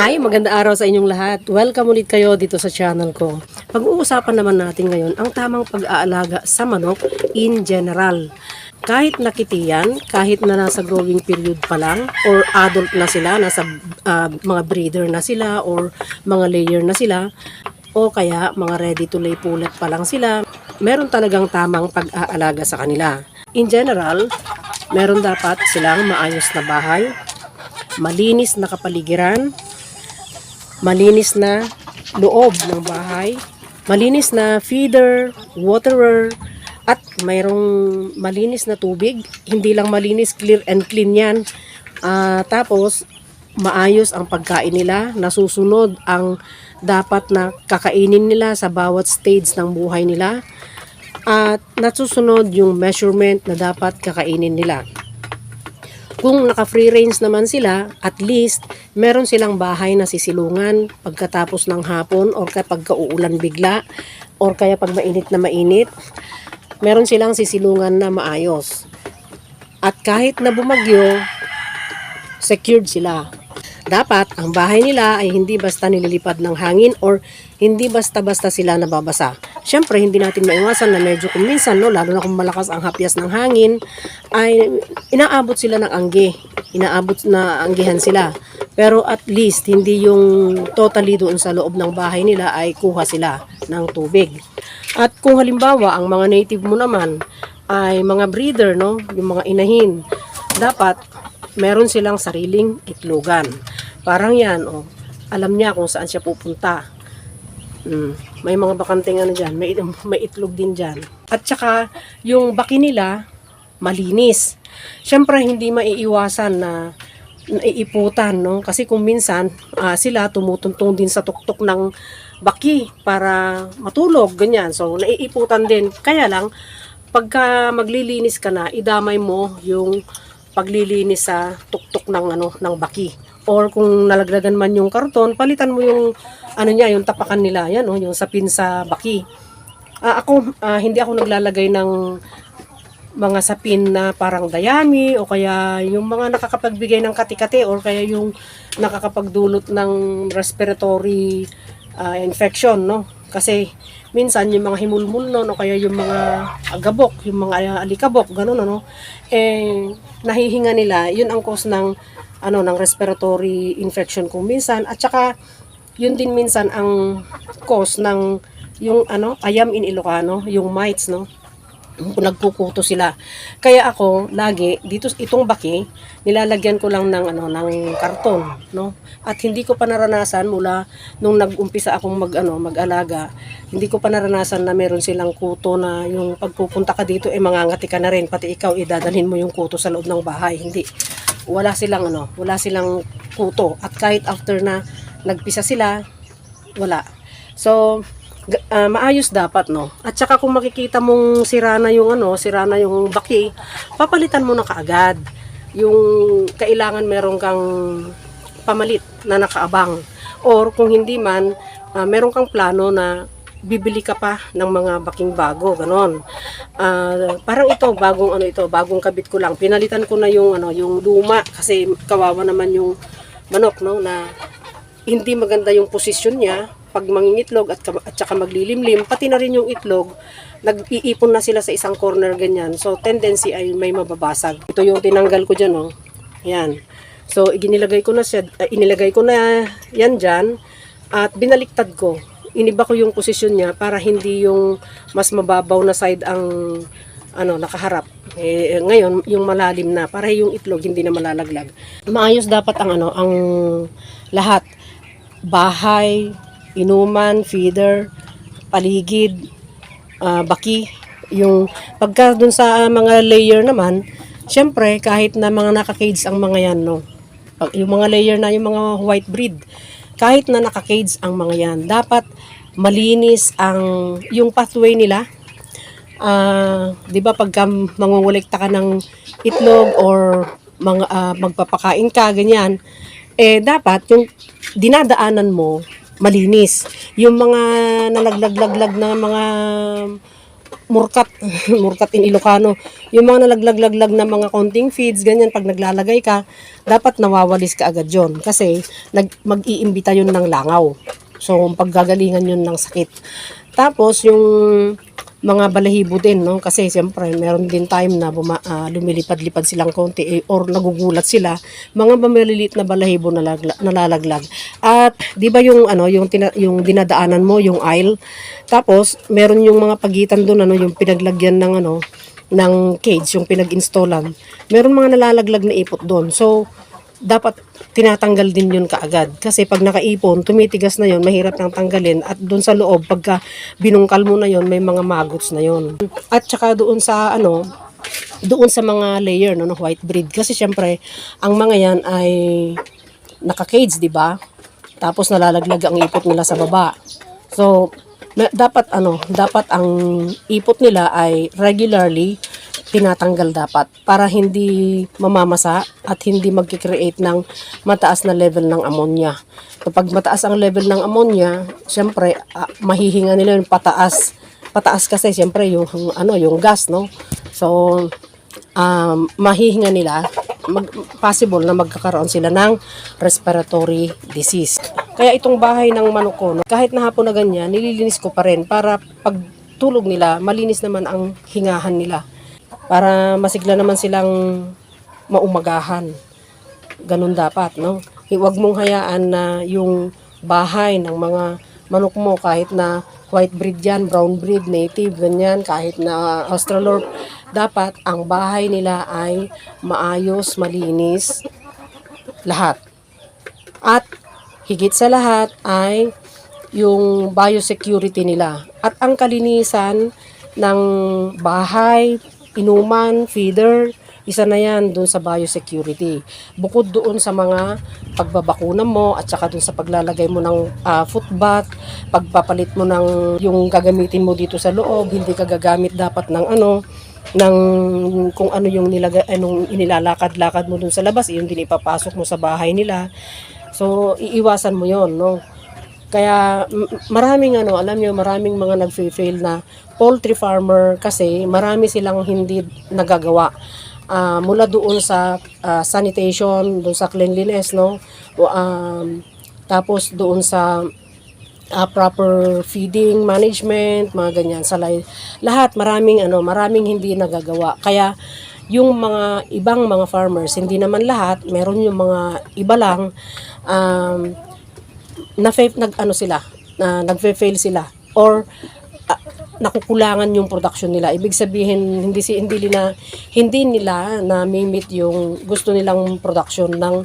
Hi, maganda araw sa inyong lahat. Welcome ulit kayo dito sa channel ko. Pag-uusapan naman natin ngayon ang tamang pag-aalaga sa manok in general. Kahit nakitiyan, kahit na nasa growing period pa lang, or adult na sila, nasa ah, mga breeder na sila, or mga layer na sila, o kaya mga ready to lay pulat pa lang sila, meron talagang tamang pag-aalaga sa kanila. In general, meron dapat silang maayos na bahay, malinis na kapaligiran, malinis na loob ng bahay, malinis na feeder, waterer, at mayroong malinis na tubig. Hindi lang malinis, clear and clean yan. Ah, tapos, maayos ang pagkain nila, nasusunod ang dapat na kakainin nila sa bawat stage ng buhay nila. At nasusunod yung measurement na dapat kakainin nila. Kung naka-free range naman sila, at least meron silang bahay na sisilungan pagkatapos ng hapon or kapag uulan bigla or kaya pag mainit na mainit, meron silang sisilungan na maayos. At kahit na bumagyo, secured sila. Dapat ang bahay nila ay hindi basta nililipad ng hangin or hindi basta-basta sila nababasa. Siyempre, hindi natin maiwasan na medyo kung minsan, no, lalo na kung malakas ang hapyas ng hangin, ay inaabot sila ng angge. Inaabot na anggihan sila. Pero at least, hindi yung totally doon sa loob ng bahay nila ay kuha sila ng tubig. At kung halimbawa, ang mga native mo naman ay mga breeder, no, yung mga inahin, dapat meron silang sariling itlogan. Parang yan, oh, alam niya kung saan siya pupunta. Mm, may mga bakanting ano dyan, may, may itlog din dyan. At saka, yung baki nila, malinis. Siyempre, hindi maiiwasan na naiiputan, no? Kasi kung minsan, ah, sila tumutuntong din sa tuktok ng baki para matulog, ganyan. So, naiiputan din. Kaya lang, pagka maglilinis ka na, idamay mo yung paglilinis sa tuktok ng ano ng baki. Or kung nalaglagan man yung karton, palitan mo yung ano niya, yung tapakan nila, yan oh, yung sapin sa baki. Ah, ako ah, hindi ako naglalagay ng mga sapin na parang dayami o kaya yung mga nakakapagbigay ng kati-kati or kaya yung nakakapagdulot ng respiratory ah, infection, no? Kasi minsan yung mga himulmul no, o kaya yung mga agabok, yung mga alikabok, ganun ano, eh nahihinga nila, yun ang cause ng ano ng respiratory infection kung minsan. At saka yun din minsan ang cause ng yung ano ayam in Ilocano, yung mites no nagkukuto sila. Kaya ako lagi dito itong baki nilalagyan ko lang ng ano ng karton, no? At hindi ko pa naranasan mula nung nag-umpisa akong mag ano mag-alaga, hindi ko pa naranasan na meron silang kuto na yung pagpupunta ka dito eh mangangati ka na rin pati ikaw idadalhin mo yung kuto sa loob ng bahay. Hindi. Wala silang ano, wala silang kuto. At kahit after na nagpisa sila, wala. So, ah, maayos dapat no. At saka kung makikita mong sira na yung ano, sira na yung baki, papalitan mo na kaagad. Yung kailangan meron kang pamalit na nakaabang. Or kung hindi man, ah, meron kang plano na bibili ka pa ng mga baking bago, ganon. Ah, parang ito, bagong ano ito, bagong kabit ko lang. Pinalitan ko na yung ano, yung luma kasi kawawa naman yung manok no na hindi maganda yung posisyon niya pag mangingitlog at, at saka maglilimlim, pati na rin yung itlog, nag-iipon na sila sa isang corner ganyan. So, tendency ay may mababasag. Ito yung tinanggal ko dyan, oh. Yan. So, iginilagay ko na siya, ah, inilagay ko na yan dyan, at binaliktad ko. Iniba ko yung posisyon niya para hindi yung mas mababaw na side ang ano nakaharap. Eh, ngayon yung malalim na para yung itlog hindi na malalaglag. Maayos dapat ang ano ang lahat. Bahay, inuman, feeder, paligid, ah, baki. Yung pagka dun sa mga layer naman, syempre kahit na mga naka-cage ang mga yan, no. Yung mga layer na yung mga white breed, kahit na naka-cage ang mga yan, dapat malinis ang yung pathway nila. Ah, 'di ba pagka mangungulekta ka ng itlog or mga ah, magpapakain ka ganyan, eh dapat yung dinadaanan mo malinis. Yung mga nalaglaglag na mga murkat, murkat in Ilocano. Yung mga nalaglag-laglag na mga counting feeds, ganyan, pag naglalagay ka, dapat nawawalis ka agad yon Kasi mag-iimbita yun ng langaw. So, paggagalingan yun ng sakit. Tapos, yung mga balahibo din, no? Kasi siyempre, meron din time na buma, ah, lumilipad-lipad silang konti eh, or nagugulat sila. Mga maliliit na balahibo na lagla- nalalaglag. At 'di ba yung ano, yung tina- yung dinadaanan mo, yung aisle. Tapos meron yung mga pagitan doon ano, yung pinaglagyan ng ano, ng cage, yung pinag-installan. Meron mga nalalaglag na ipot doon. So dapat tinatanggal din yun kaagad. Kasi pag nakaipon, tumitigas na yun, mahirap nang tanggalin. At doon sa loob, pagka binungkal mo na yun, may mga maggots na yun. At saka doon sa ano, doon sa mga layer no, ng white breed. Kasi syempre, ang mga yan ay naka-cage, di ba? Tapos nalalaglag ang ipot nila sa baba. So, na, dapat ano, dapat ang ipot nila ay regularly tinatanggal dapat para hindi mamamasa at hindi magkikreate ng mataas na level ng ammonia. Kapag mataas ang level ng ammonia, syempre ah, mahihinga nila yung pataas. Pataas kasi syempre yung ano, yung gas, no? So um, mahihinga nila, mag, possible na magkakaroon sila ng respiratory disease. Kaya itong bahay ng manok ko, no, kahit na hapon na ganyan, nililinis ko pa rin para pag tulog nila, malinis naman ang hingahan nila. Para masigla naman silang maumagahan. Ganun dapat, no? Huwag mong hayaan na yung bahay ng mga manok mo kahit na white breed yan, brown breed, native, ganyan, kahit na Australorp, dapat ang bahay nila ay maayos, malinis, lahat. At higit sa lahat ay yung biosecurity nila. At ang kalinisan ng bahay, inuman, feeder, isa na yan doon sa biosecurity. Bukod doon sa mga pagbabakuna mo at saka doon sa paglalagay mo ng ah, foot bath, pagpapalit mo ng yung gagamitin mo dito sa loob, hindi ka gagamit dapat ng ano, ng kung ano yung nilagay, anong inilalakad-lakad mo doon sa labas, yung din ipapasok mo sa bahay nila. So, iiwasan mo yon no? Kaya maraming ano, alam niyo, maraming mga nagfe-fail na poultry farmer kasi marami silang hindi nagagawa. Ah, mula doon sa ah, sanitation, doon sa cleanliness, no? Um, tapos doon sa ah, proper feeding management, mga ganyan sa lahat maraming ano, maraming hindi nagagawa. Kaya yung mga ibang mga farmers, hindi naman lahat, meron yung mga iba lang um, na nag ano sila, na nagfe-fail sila or ah, nakukulangan yung production nila. Ibig sabihin hindi si hindi nila hindi nila na meet yung gusto nilang production ng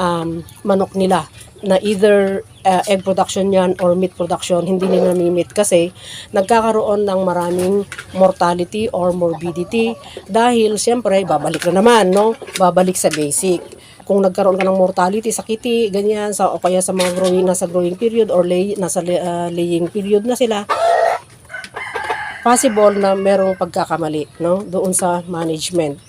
um, manok nila na either uh, egg production yan or meat production hindi nila meet kasi nagkakaroon ng maraming mortality or morbidity dahil siyempre babalik na naman no babalik sa basic kung nagkaroon ka ng mortality sa kitty ganyan sa o kaya sa mga growing nasa growing period or lay, nasa uh, laying period na sila possible na merong pagkakamali no doon sa management.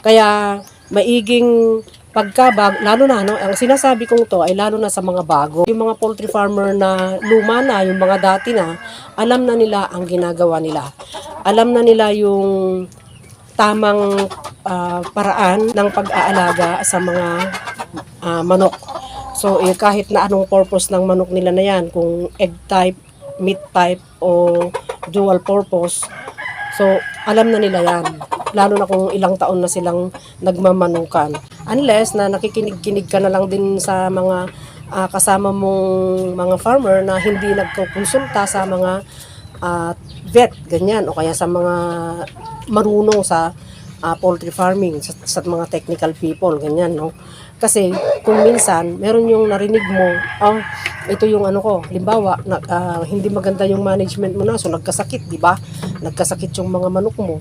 Kaya maiging pagkabag lalo na no ang sinasabi kong to ay lalo na sa mga bago. Yung mga poultry farmer na luma na, yung mga dati na, alam na nila ang ginagawa nila. Alam na nila yung tamang ah, paraan ng pag-aalaga sa mga ah, manok. So, eh, kahit na anong purpose ng manok nila na yan, kung egg type, meat type, o dual purpose, so, alam na nila yan. Lalo na kung ilang taon na silang nagmamanukan. Unless na nakikinig-kinig ka na lang din sa mga ah, kasama mong mga farmer na hindi nagkukonsulta sa mga ah, vet, ganyan, o kaya sa mga marunong sa ah, poultry farming, sa, sa mga technical people, ganyan, no? Kasi kung minsan, meron yung narinig mo, oh, ito yung ano ko, limbawa, na, ah, hindi maganda yung management mo na, so nagkasakit, di ba? Nagkasakit yung mga manok mo.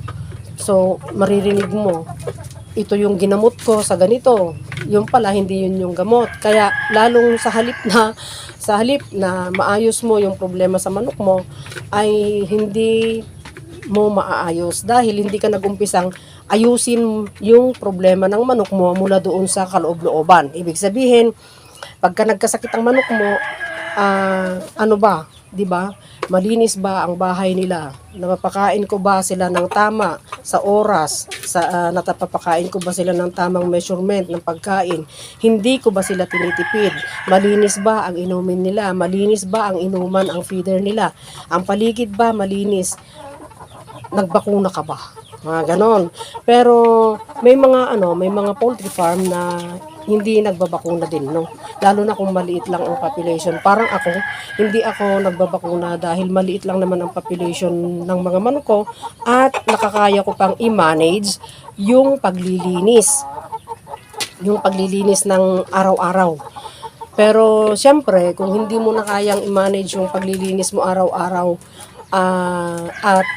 So, maririnig mo, ito yung ginamot ko sa ganito. Yung pala, hindi yun yung gamot. Kaya, lalong sa halip na, sa halip na maayos mo yung problema sa manok mo, ay hindi mo maaayos dahil hindi ka nagumpisang ayusin yung problema ng manok mo mula doon sa kaloob-looban. Ibig sabihin, pagka nagkasakit ang manok mo, ah, ano ba, 'di ba? Malinis ba ang bahay nila? Napapakain ko ba sila ng tama sa oras? Sa ah, natapapakain ko ba sila ng tamang measurement ng pagkain? Hindi ko ba sila tinitipid? Malinis ba ang inumin nila? Malinis ba ang inuman ang feeder nila? Ang paligid ba malinis? Nagbakuna ka ba? Mga ganon. Pero may mga ano, may mga poultry farm na hindi nagbabakuna din, no? Lalo na kung maliit lang ang population. Parang ako, hindi ako nagbabakuna dahil maliit lang naman ang population ng mga manok ko at nakakaya ko pang i-manage yung paglilinis. Yung paglilinis ng araw-araw. Pero siyempre, kung hindi mo na kayang i-manage yung paglilinis mo araw-araw ah, at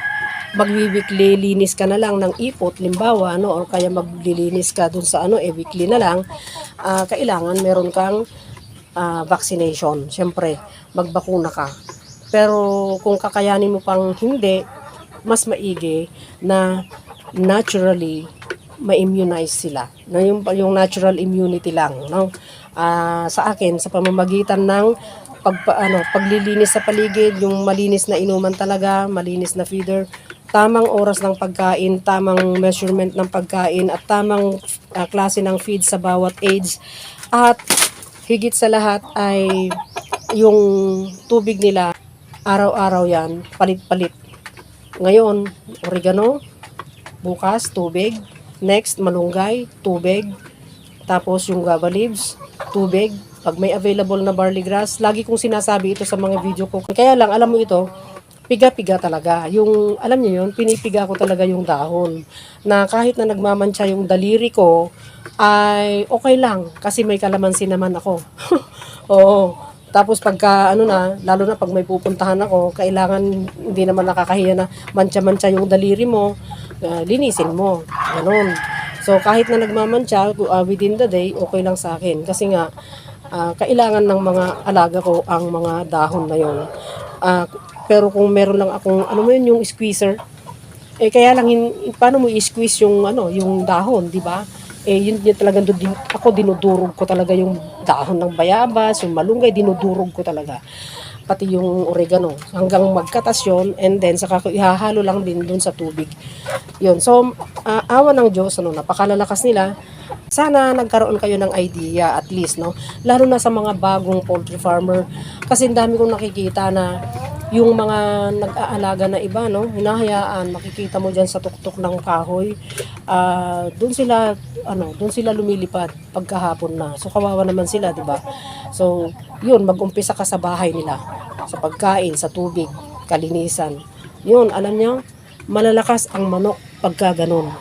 magwi-weekly linis ka na lang ng ipot, limbawa, no, or kaya maglilinis ka dun sa ano, eh, weekly na lang, ah, kailangan meron kang ah, vaccination. Siyempre, magbakuna ka. Pero kung kakayanin mo pang hindi, mas maigi na naturally ma-immunize sila. Na yung, yung natural immunity lang. No? Ah, sa akin, sa pamamagitan ng pag, ano, paglilinis sa paligid, yung malinis na inuman talaga, malinis na feeder, tamang oras ng pagkain, tamang measurement ng pagkain, at tamang ah, klase ng feed sa bawat age. At higit sa lahat ay yung tubig nila, araw-araw yan, palit-palit. Ngayon, oregano, bukas, tubig. Next, malunggay, tubig. Tapos yung guava leaves, tubig. Pag may available na barley grass, lagi kong sinasabi ito sa mga video ko. Kaya lang, alam mo ito, piga-piga talaga. Yung, alam niyo yun, pinipiga ko talaga yung dahon. Na kahit na nagmamantsa yung daliri ko, ay okay lang. Kasi may kalamansi naman ako. Oo. Tapos pagka ano na, lalo na pag may pupuntahan ako, kailangan hindi naman nakakahiya na mantsa-mantsa yung daliri mo, uh, linisin mo. Ganun. So kahit na nagmamantsa uh, within the day, okay lang sa akin. Kasi nga, ah, kailangan ng mga alaga ko ang mga dahon na yon. Ah, pero kung meron lang akong, ano mo yun, yung squeezer, eh kaya lang, hin, paano mo i-squeeze yung, ano, yung dahon, di ba? Eh yun, yun talaga, din, ako dinudurog ko talaga yung dahon ng bayabas, yung malunggay, dinudurog ko talaga. Pati yung oregano, hanggang magkatas yun, and then saka ko ihahalo lang din dun sa tubig. Yun, so, ah, awa ng Diyos, ano, napakalalakas nila, sana nagkaroon kayo ng idea at least, no? Lalo na sa mga bagong poultry farmer. Kasi dami kong nakikita na yung mga nag-aalaga na iba, no? Hinahayaan, makikita mo dyan sa tuktok ng kahoy. ah doon sila, ano, doon sila lumilipad pagkahapon na. So, kawawa naman sila, di ba? So, yun, mag-umpisa ka sa bahay nila. Sa pagkain, sa tubig, kalinisan. Yun, alam niyo, malalakas ang manok pagka ganun.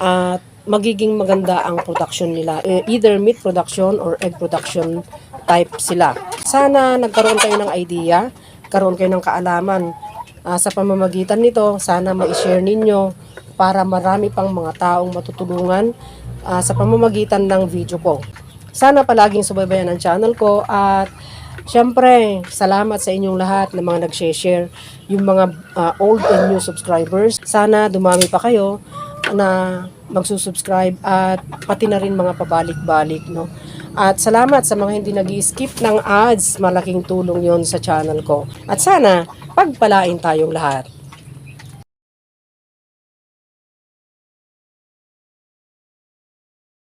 At magiging maganda ang production nila. Eh, Either meat production or egg production type sila. Sana nagkaroon kayo ng idea, karoon kayo ng kaalaman. Ah, sa pamamagitan nito, sana ma-share ninyo para marami pang mga taong matutulungan ah, sa pamamagitan ng video ko. Sana palaging subaybayan ang channel ko at syempre, salamat sa inyong lahat na mga nag-share yung mga ah, old and new subscribers. Sana dumami pa kayo na magsusubscribe at pati na rin mga pabalik-balik, no? At salamat sa mga hindi nag skip ng ads. Malaking tulong yon sa channel ko. At sana, pagpalain tayong lahat.